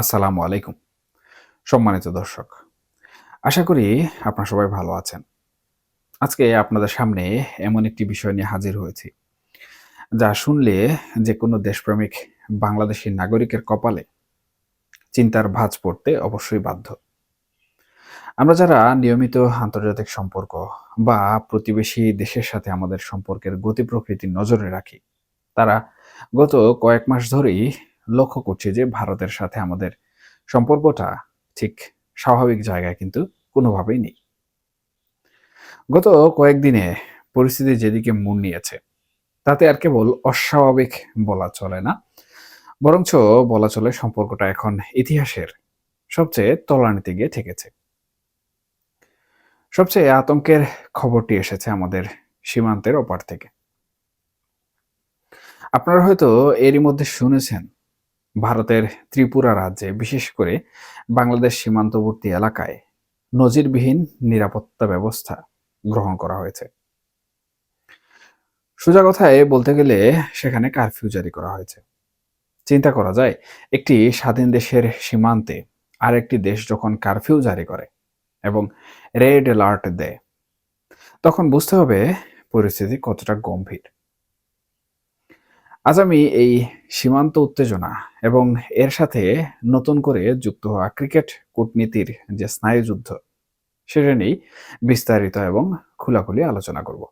আসসালামু আলাইকুম, সম্মানিত দর্শক। আশা করি আপনারা সবাই ভালো আছেন। আজকে আপনাদের সামনে এমন একটি বিষয় নিয়ে হাজির হয়েছি, যা শুনলে যে কোনো দেশপ্রেমিক বাংলাদেশি নাগরিকের কপালে চিন্তার ভাঁজ পড়তে অবশ্যই বাধ্য। আমরা যারা নিয়মিত আন্তর্জাতিক সম্পর্ক বা প্রতিবেশী দেশের সাথে আমাদের সম্পর্কের গতি প্রকৃতি নজরে রাখি, তারা গত কয়েক মাস ধরেই লক্ষ্য করছি যে ভারতের সাথে আমাদের সম্পর্কটা ঠিক স্বাভাবিক জায়গায় কিন্তু কোনোভাবেই নেই। গত কয়েকদিনে পরিস্থিতি যেদিকে মন নিয়েছে, তাতে আর কেবল অস্বাভাবিক বলা চলে না, বরঞ্চ বলা চলে সম্পর্কটা এখন ইতিহাসের সবচেয়ে তলানিতে গিয়ে ঠেকেছে। সবচেয়ে আতঙ্কের খবরটি এসেছে আমাদের সীমান্তের ওপার থেকে। আপনারা হয়তো এরই মধ্যে শুনেছেন ভারতের ত্রিপুরা রাজ্যে, বিশেষ করে বাংলাদেশ সীমান্তবর্তী এলাকায় নজিরবিহীন নিরাপত্তা ব্যবস্থা গ্রহণ করা হয়েছে। সোজা কথায় বলতে গেলে সেখানে কারফিউ জারি করা হয়েছে। চিন্তা করা যায়, একটি স্বাধীন দেশের সীমান্তে আরেকটি দেশ যখন কারফিউ জারি করে এবং রেড অ্যালার্ট দেয়, তখন বুঝতে হবে পরিস্থিতি কতটা গম্ভীর। আজ আমি এই সীমান্ত উত্তেজনা এবং এর সাথে নতুন করে যুক্ত হওয়া ক্রিকেট কূটনীতির যে স্নায়ুযুদ্ধ সেটা নিয়েই বিস্তারিত এবং খোলাখুলি আলোচনা করব।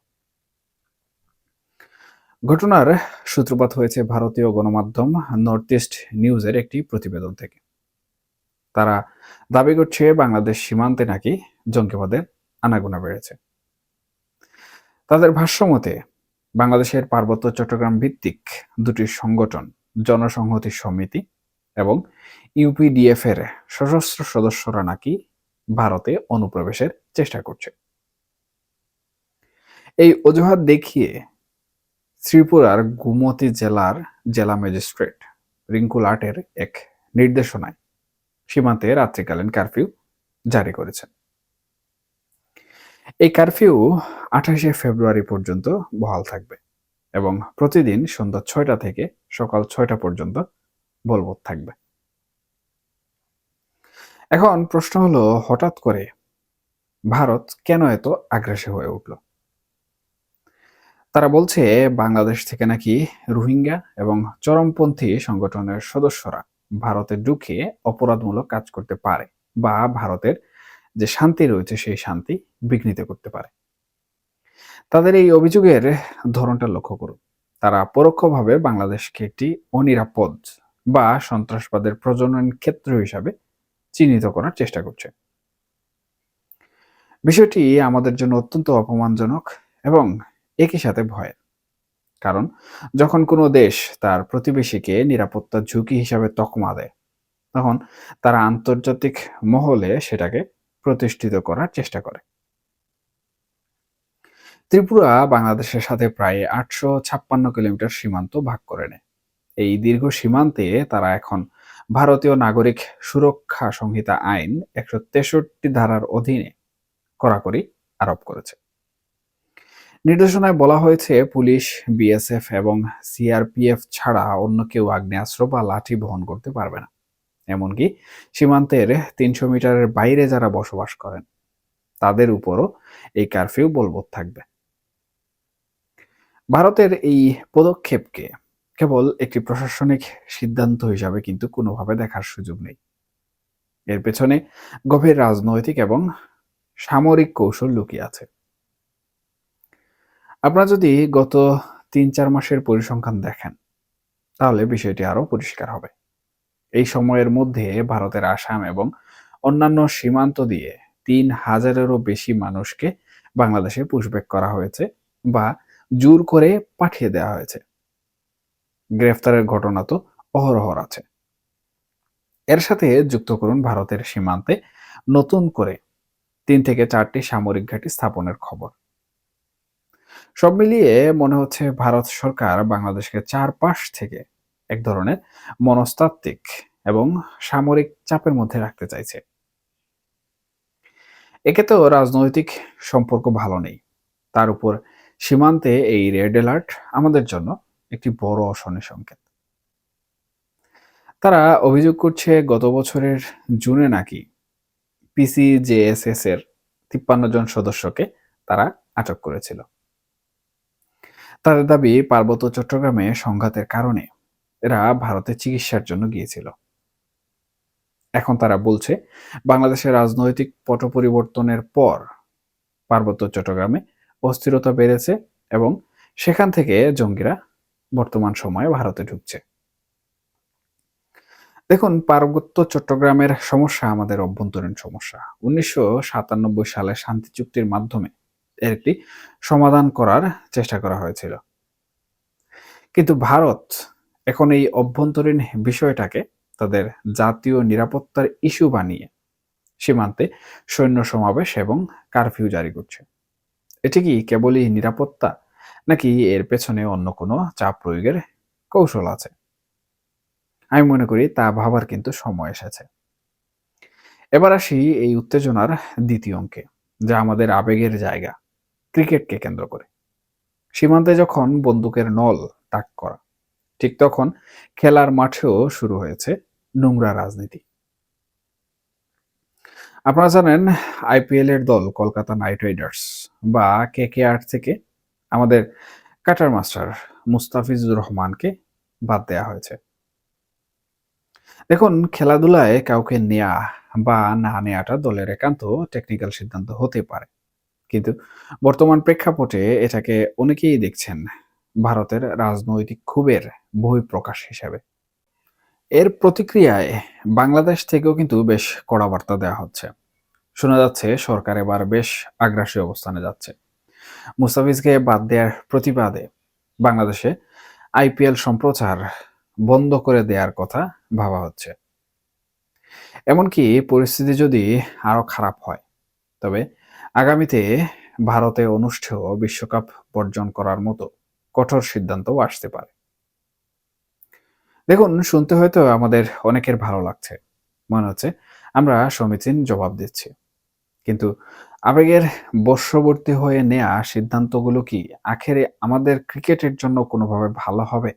ঘটনার সূত্রপাত হয়েছে ভারতীয় গণমাধ্যম নর্থ ইস্ট নিউজের একটি প্রতিবেদন থেকে। তারা দাবি করছে বাংলাদেশ সীমান্তে নাকি জঙ্গিবাদের আনাগোনা বেড়েছে। তাদের ভাষ্য মতে বাংলাদেশের পার্বত্য চট্টগ্রাম ভিত্তিক দুটি সংগঠন, জনসংহতি সমিতি এবং ইউপিডিএফ এর সশস্ত্র সদস্যরা নাকি ভারতে অনুপ্রবেশের চেষ্টা করছে। এই অজুহাত দেখিয়ে ত্রিপুরার গুমতি জেলার জেলা ম্যাজিস্ট্রেট রিঙ্কু লাটের এক নির্দেশনায় সীমান্তে রাত্রিকালীন কারফিউ জারি করেছেন। এই কারফিউ আঠাশে ফেব্রুয়ারি পর্যন্ত বহাল থাকবে এবং প্রতিদিন সন্ধ্যা ছয়টা থেকে সকাল ছয়টা পর্যন্ত বলবৎ থাকবে। এখন প্রশ্ন হলো, হঠাৎ করে ভারত কেন এত আগ্রাসী হয়ে উঠল? তারা বলছে, বাংলাদেশ থেকে নাকি রোহিঙ্গা এবং চরমপন্থী সংগঠনের সদস্যরা ভারতে ঢুকে অপরাধমূলক কাজ করতে পারে বা ভারতের যে শান্তি রয়েছে, সেই শান্তি বিঘ্নিত করতে পারে। তাদের এই অভিযোগের ধরনটা লক্ষ্য করুন। তারা পরোক্ষভাবে বাংলাদেশকে একটি অনিরাপদ বা সন্ত্রাসবাদের প্রজনন ক্ষেত্র হিসাবে চিহ্নিত করার চেষ্টা করছে। বিষয়টি আমাদের জন্য অত্যন্ত অপমানজনক এবং একই সাথে ভয়ের। কারণ যখন কোনো দেশ তার প্রতিবেশীকে নিরাপত্তা ঝুঁকি হিসাবে তকমা দেয়, তখন তারা আন্তর্জাতিক মহলে সেটাকে প্রতিষ্ঠিত করার চেষ্টা করে। ত্রিপুরা বাংলাদেশের সাথে প্রায় আটশো ছাপ্পান্ন কিলোমিটার সীমান্ত ভাগ করে নেয়। এই দীর্ঘ সীমান্তে তারা এখন ভারতীয় নাগরিক সুরক্ষা সংহিতা আইন একশো তেষট্টি ধারার অধীনে কড়াকড়ি আরোপ করেছে। নির্দেশনায় বলা হয়েছে, পুলিশ, বিএসএফ এবং সিআরপিএফ ছাড়া অন্য কেউ আগ্নেয়াস্ত্র বা লাঠি বহন করতে পারবে না। এমনকি সীমান্তের তিনশো মিটারের বাইরে যারা বসবাস করেন, তাদের উপরও এই কারফিউ বলবৎ থাকবে। ভারতের এই পদক্ষেপকে কেবল একটি প্রশাসনিক সিদ্ধান্ত হিসাবে কিন্তু কোনোভাবে দেখার সুযোগ নেই। এর পেছনে গভীর রাজনৈতিক এবং সামরিক কৌশল লুকিয়ে আছে। আপনারা যদি গত তিন চার মাসের পরিসংখ্যান দেখেন, তাহলে বিষয়টি আরও পরিষ্কার হবে। এই সময়ের মধ্যে ভারতের আসাম এবং অন্যান্য সীমান্ত দিয়ে তিন হাজারেরও বেশি মানুষকে বাংলাদেশে পুশব্যাক করা হয়েছে বা জোর করে পাঠিয়ে দেওয়া হয়েছে। গ্রেফতারের ঘটনা তো অহরহর আছে। এর সাথে যুক্ত করুন ভারতের সীমান্তে নতুন করে তিন থেকে চারটি সামরিক ঘাঁটি স্থাপনের খবর। সব মিলিয়ে মনে হচ্ছে ভারত সরকার বাংলাদেশকে চারপাশ থেকে এক ধরনের মনস্তাত্ত্বিক এবং সামরিক চাপের মধ্যে রাখতে চাইছে। একে তো রাজনৈতিক সম্পর্ক ভালো নেই। তার উপর সীমান্তে এই রেড অ্যালার্ট আমাদের জন্য একটি বড় অশনি সংকেত। তারা অভিযোগ করছে গত বছরের জুনে নাকি পিসিজেএসএস এর তিপ্পান্ন জন সদস্যকে তারা আটক করেছিল। তাদের দাবি পার্বত্য চট্টগ্রামে সংঘাতের কারণে এরা ভারতে চিকিৎসার জন্য গিয়েছিল। এখন তারা বলছে, বাংলাদেশের রাজনৈতিক পট পরিবর্তনের পর পার্বত্য চট্টগ্রামে অস্থিরতা বেড়েছে এবং সেখান থেকে জঙ্গিরা বর্তমান সময়ে ভারতে ঢুকছে। দেখুন, পার্বত্য চট্টগ্রামের সমস্যা আমাদের অভ্যন্তরীণ সমস্যা। উনিশশো সাতানব্বই সালে শান্তি চুক্তির মাধ্যমে এর একটি সমাধান করার চেষ্টা করা হয়েছিল। কিন্তু ভারত এখন এই অভ্যন্তরীণ বিষয়টাকে তাদের জাতীয় নিরাপত্তার ইস্যু বানিয়ে সীমান্তে সৈন্য সমাবেশ এবং কারফিউ জারি করছে। এটি কি কেবলই নিরাপত্তা, নাকি এর পেছনে অন্য কোনো চাপ প্রয়োগের কৌশল আছে? আমি মনে করি তা ভাবার কিন্তু সময় এসেছে। এবার আসি এই উত্তেজনার দ্বিতীয় অঙ্কে, যা আমাদের আবেগের জায়গা, ক্রিকেটকে কেন্দ্র করে। সীমান্তে যখন বন্দুকের নল তাক করা ঠিক তখন খেলার মাঠেও শুরু হয়েছে নোংরা রাজনীতি। আপনারা জানেন, আইপিএল এর দল কলকাতা নাইট রাইডার্স বা কে কে আর থেকে আমাদের কাটার মাস্টার মুস্তাফিজুর রহমানকে বাদ দেওয়া হয়েছে। দেখুন, খেলাধুলায় কাউকে নেয়া বা না নেয়াটা দলের একান্ত টেকনিক্যাল সিদ্ধান্ত হতে পারে। কিন্তু বর্তমান প্রেক্ষাপটে এটাকে অনেকেই দেখছেন ভারতের রাজনৈতিক ক্ষোভের বহিঃপ্রকাশ হিসেবে। এর প্রতিক্রিয়ায় বাংলাদেশ থেকেও কিন্তু বেশ কড়া বার্তা দেওয়া হচ্ছে। শোনা যাচ্ছে, সরকার এবার বেশ আগ্রাসী অবস্থানে যাচ্ছে। মুস্তাফিজকে বাদ দেওয়ার প্রতিবাদে বাংলাদেশে আইপিএল সম্প্রচার বন্ধ করে দেওয়ার কথা ভাবা হচ্ছে। এমনকি পরিস্থিতি যদি আরও খারাপ হয়, তবে আগামীতে ভারতে অনুষ্ঠেয় বিশ্বকাপ বর্জন করার মতো কঠোর সিদ্ধান্তও আসতে পারে। দেখুন, শুনতে হয়তো আমাদের অনেকের ভালো লাগছে। মনে হচ্ছে আমরা সমীচীন জবাব দিচ্ছি। কিন্তু আবেগের বর্ষবর্তী হয়ে নেয়া সিদ্ধান্তগুলো কি আখেরে আমাদের ক্রিকেটের জন্য কোনোভাবে ভালো হবে?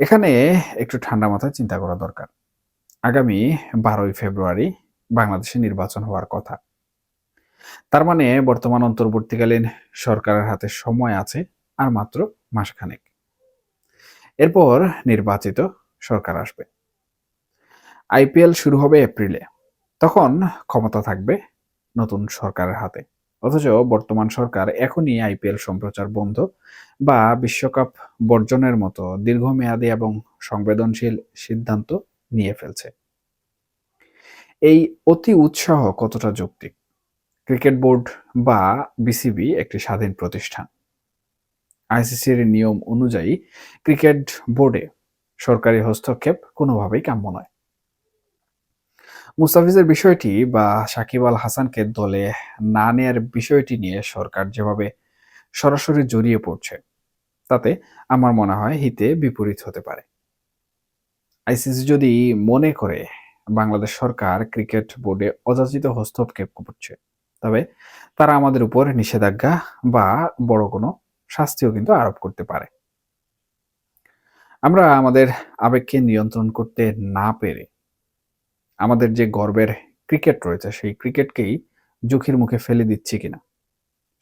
এখানে একটু ঠান্ডা মাথায় চিন্তা করা দরকার। আগামী বারোই ফেব্রুয়ারি বাংলাদেশে নির্বাচন হওয়ার কথা। তার মানে বর্তমান অন্তর্বর্তীকালীন সরকারের হাতে সময় আছে আর মাত্র মাসখানেক। এরপর নির্বাচিত সরকার আসবে। আইপিএল শুরু হবে এপ্রিলে। তখন ক্ষমতা থাকবে নতুন সরকারের হাতে। অথচ বর্তমান সরকার এখনই আইপিএল সম্প্রচার বন্ধ বা বিশ্বকাপ বর্জনের মতো দীর্ঘমেয়াদী এবং সংবেদনশীল সিদ্ধান্ত নিয়ে ফেলছে। এই অতি উৎসাহ কতটা যৌক্তিক? ক্রিকেট বোর্ড বা বিসিবি একটি স্বাধীন প্রতিষ্ঠান। আইসিসির নিয়ম অনুযায়ী ক্রিকেট বোর্ডে সরকারি হস্তক্ষেপ কোনোভাবেই কাম্য নয়। মুস্তাফিজের বিষয়টি বা সাকিব আল হাসানকে দলে না নেয়ার বিষয়টি নিয়ে সরকার যেভাবে সরাসরি জড়িয়ে পড়ছে, তাতে আমার মনে হয় হিতে বিপরীত হতে পারে। আইসিসি যদি মনে করে বাংলাদেশ সরকার ক্রিকেট বোর্ডে অযাচিত হস্তক্ষেপ করছে তবে তারা আমাদের উপর নিষেধাজ্ঞা বা বড় কোনো শাস্তিও কিন্তু আরোপ করতে পারে। আমরা আমাদের আবেগকে নিয়ন্ত্রণ করতে না পেরে আমাদের যে গর্বের ক্রিকেট রয়েছে, সেই ক্রিকেটকেই ঝুঁকির মুখে ফেলে দিচ্ছি কিনা?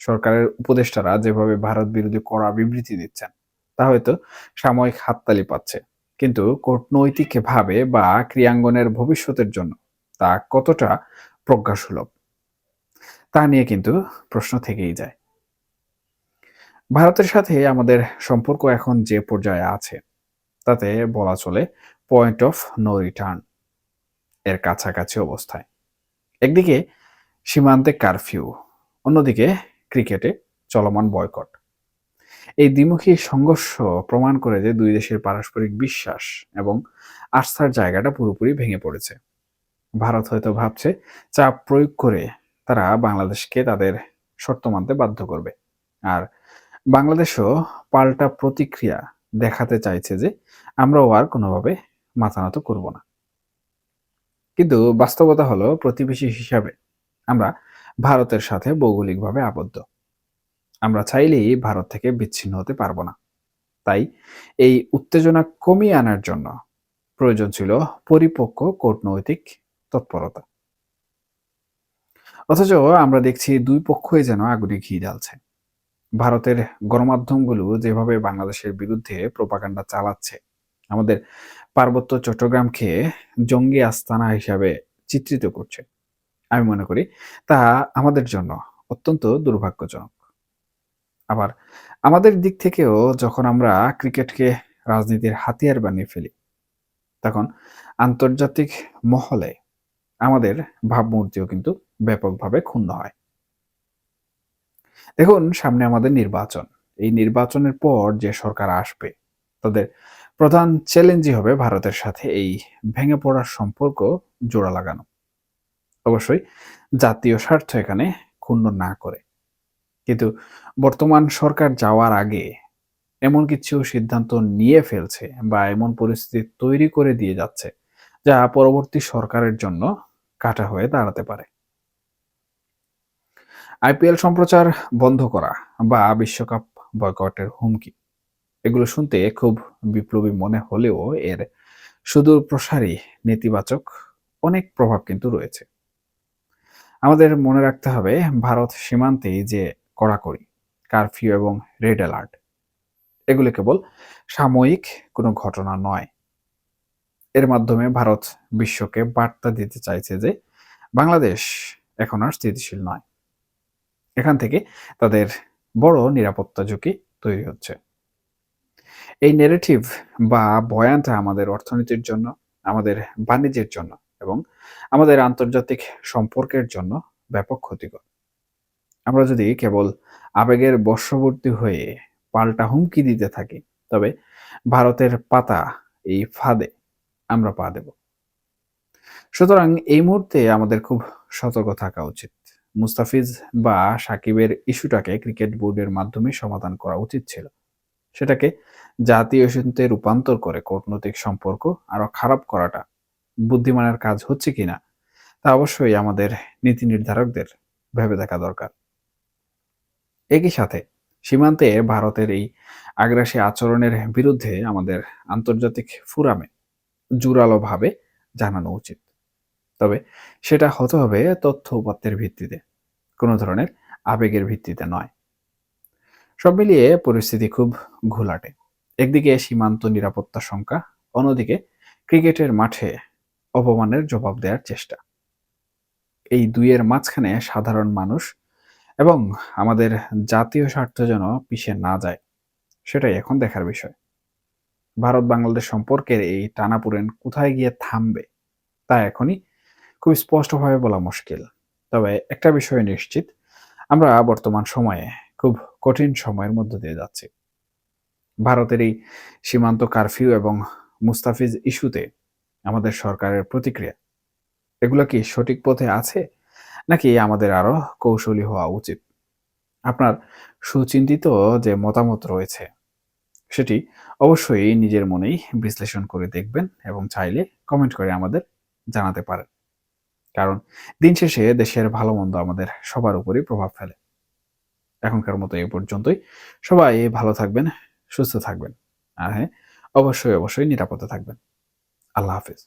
সরকারের উপদেষ্টারা যেভাবে ভারত বিরোধী কড়া বিবৃতি দিচ্ছেন, তা হয়তো সাময়িক হাততালি পাচ্ছে। কিন্তু কূটনৈতিকভাবে বা ক্রিয়াঙ্গনের ভবিষ্যতের জন্য তা কতটা প্রজ্ঞাসুলভ? তা নিয়ে কিন্তু প্রশ্ন থেকেই যায়। ভারতের সাথে আমাদের সম্পর্ক এখন যে পর্যায়ে আছে, তাতে বলা চলে পয়েন্ট অফ নো রিটার্ন এর কাছাকাছি অবস্থায়। একদিকে সীমান্তে কারফিউ অন্যদিকে ক্রিকেটে চলমান বয়কট এই দ্বিমুখী সংঘর্ষ প্রমাণ করে যে দুই দেশের পারস্পরিক বিশ্বাস এবং আস্থার জায়গাটা পুরোপুরি ভেঙে পড়েছে। ভারত হয়তো ভাবছে, চাপ প্রয়োগ করে তারা বাংলাদেশকে তাদের শর্ত মানতে বাধ্য করবে। আর বাংলাদেশও পাল্টা প্রতিক্রিয়া দেখাতে চাইছে যে, আমরাও আর কোনোভাবে মাথা নত করব না। কিন্তু বাস্তবতা হলো প্রতিবেশী হিসাবে আমরা ভারতের সাথে ভৌগোলিকভাবে আবদ্ধ। আমরা চাইলেই ভারত থেকে বিচ্ছিন্ন হতে পারব না। তাই এই উত্তেজনা কমিয়ে আনার জন্য প্রয়োজন ছিল পরিপক্ক কূটনৈতিক তৎপরতা। অথচ আমরা দেখছি দুই পক্ষই যেন আগুনে ঘি ঢালছে ভারতের গণমাধ্যমগুলো যেভাবে বাংলাদেশের বিরুদ্ধে প্রপাগান্ডা চালাচ্ছে, আমাদের পার্বত্য চট্টগ্রামকে জঙ্গি আস্তানা হিসাবে চিত্রিত করছে, আমি মনে করি তা আমাদের জন্য অত্যন্ত দুর্ভাগ্যজনক। আবার আমাদের দিক থেকেও যখন আমরা ক্রিকেটকে রাজনীতির হাতিয়ার বানিয়ে ফেলি, তখন আন্তর্জাতিক মহলে আমাদের ভাবমূর্তিও কিন্তু ব্যাপকভাবে ক্ষুণ্ণ হয়। দেখুন, সামনে আমাদের নির্বাচন। এই নির্বাচনের পর যে সরকার আসবে, তাদের প্রধান চ্যালেঞ্জই হবে ভারতের সাথে এই ভেঙে পড়ার সম্পর্ক জোড়া লাগানো। অবশ্যই জাতীয় স্বার্থ এখানে ক্ষুণ্ণ না করে। কিন্তু বর্তমান সরকার যাওয়ার আগে এমন কিছু সিদ্ধান্ত নিয়ে ফেলছে বা এমন পরিস্থিতি তৈরি করে দিয়ে যাচ্ছে, যা পরবর্তী সরকারের জন্য কাটা হয়ে দাঁড়াতে পারে। আইপিএল সম্প্রচার বন্ধ করা বা বিশ্বকাপ বয়কটের হুমকি, এগুলো শুনতে খুব বিপ্লবী মনে হলেও এর সুদূর প্রসারী নেতিবাচক অনেক প্রভাব কিন্তু রয়েছে। আমাদের মনে রাখতে হবে ভারত সীমান্তে যে কড়াকড়ি, কারফিউ এবং রেড অ্যালার্ট, এগুলো কেবল সাময়িক কোনো ঘটনা নয় এর মাধ্যমে ভারত বিশ্বকে বার্তা দিতে চাইছে যে বাংলাদেশ এখন আর স্থিতিশীল নয়। এখান থেকে তাদের বড় নিরাপত্তা ঝুঁকি তৈরি হচ্ছে। এই নেরেটিভ বা বয়ানটা আমাদের অর্থনীতির জন্য, আমাদের বাণিজ্যের জন্য এবং আমাদের আন্তর্জাতিক সম্পর্কের জন্য ব্যাপক ক্ষতিকর। আমরা যদি কেবল আবেগের বর্ষবর্তী হয়ে পাল্টা হুমকি দিতে থাকি, তবে ভারতের পাতা এই ফাঁদে। আমরা পা দেব। সুতরাং এই মুহূর্তে আমাদের খুব সতর্ক থাকা উচিত। মুস্তাফিজ বা সাকিবের ইস্যুটাকে ক্রিকেট বোর্ডের মাধ্যমে সমাধান করা উচিত ছিল। সেটাকে জাতীয় ইস্যুতে রূপান্তর করে কূটনৈতিক সম্পর্ক আরও খারাপ করাটা বুদ্ধিমানের কাজ হচ্ছে কিনা তা অবশ্যই আমাদের নীতি নির্ধারকদের ভেবে দেখা দরকার। একই সাথে সীমান্তে ভারতের এই আগ্রাসী আচরণের বিরুদ্ধে আমাদের আন্তর্জাতিক ফোরামে জোরালোভাবে জানানো উচিত। তবে সেটা হতে হবে তথ্য উপাত্তের ভিত্তিতে, কোনো ধরনের আবেগের ভিত্তিতে নয়। সব মিলিয়ে পরিস্থিতি খুব ঘোলাটে। একদিকে সীমান্ত নিরাপত্তা শঙ্কা, অন্যদিকে ক্রিকেটের মাঠে অপমানের জবাব দেওয়ার চেষ্টা। এই দুইয়ের মাঝখানে সাধারণ মানুষ এবং আমাদের জাতীয় স্বার্থ যেন পিছিয়ে না যায়, সেটাই এখন দেখার বিষয়। ভারত বাংলাদেশ সম্পর্কের এই টানাপুরেন কোথায় গিয়ে থামবে, তা এখনই খুব স্পষ্টভাবে বলা মুশকিল। তবে একটা বিষয় নিশ্চিত, আমরা বর্তমান সময়ে খুব কঠিন সময়ের মধ্য দিয়ে যাচ্ছি। ভারতের এই সীমান্ত কারফিউ এবং মুস্তাফিজ ইস্যুতে আমাদের সরকারের প্রতিক্রিয়া, এগুলো কি সঠিক পথে আছে, নাকি আমাদের আরও কৌশলী হওয়া উচিত? আপনার সুচিন্তিত যে মতামত রয়েছে সেটি অবশ্যই নিজের মনেই বিশ্লেষণ করে দেখবেন এবং চাইলে কমেন্ট করে আমাদের জানাতে পারেন। কারণ দিন শেষে দেশের ভালো মন্দ আমাদের সবার উপরই প্রভাব ফেলে। এখনকার মতো এ পর্যন্তই। সবাই ভালো থাকবেন, সুস্থ থাকবেন। আর হ্যাঁ অবশ্যই অবশ্যই নিরাপদে থাকবেন। আল্লাহ হাফিজ।